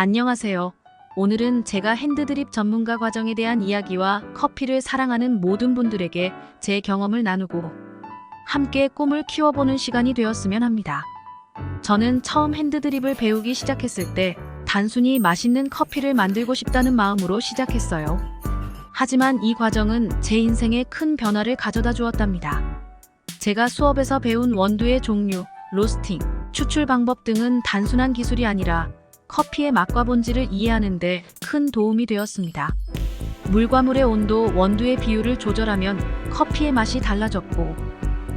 안녕하세요. 오늘은 제가 핸드드립 전문가 과정에 대한 이야기와 커피를 사랑하는 모든 분들에게 제 경험을 나누고 함께 꿈을 키워보는 시간이 되었으면 합니다. 저는 처음 핸드드립을 배우기 시작했을 때 단순히 맛있는 커피를 만들고 싶다는 마음으로 시작했어요. 하지만 이 과정은 제 인생에 큰 변화를 가져다 주었답니다. 제가 수업에서 배운 원두의 종류, 로스팅, 추출 방법 등은 단순한 기술이 아니라 커피의 맛과 본질을 이해하는데 큰 도움이 되었습니다. 물과 물의 온도, 원두의 비율을 조절하면 커피의 맛이 달라졌고,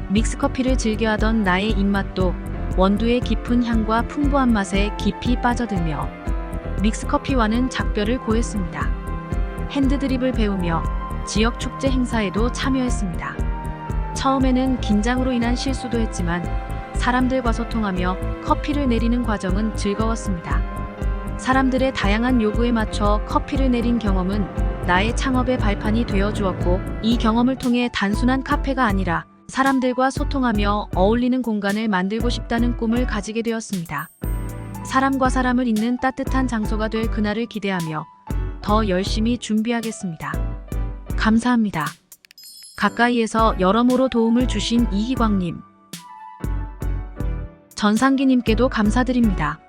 믹스커피를 즐겨하던 나의 입맛도 원두의 깊은 향과 풍부한 맛에 깊이 빠져들며 믹스커피와는 작별을 고했습니다. 핸드드립을 배우며 지역 축제 행사에도 참여했습니다. 처음에는 긴장으로 인한 실수도 했지만 사람들과 소통하며 커피를 내리는 과정은 즐거웠습니다. 사람들의 다양한 요구에 맞춰 커피를 내린 경험은 나의 창업의 발판이 되어 주었고 이 경험을 통해 단순한 카페가 아니라 사람들과 소통하며 어울리는 공간을 만들고 싶다는 꿈을 가지게 되었습니다. 사람과 사람을 잇는 따뜻한 장소가 될 그날을 기대하며 더 열심히 준비하겠습니다. 감사합니다. 가까이에서 여러모로 도움을 주신 이희광님, 전상기님께도 감사드립니다.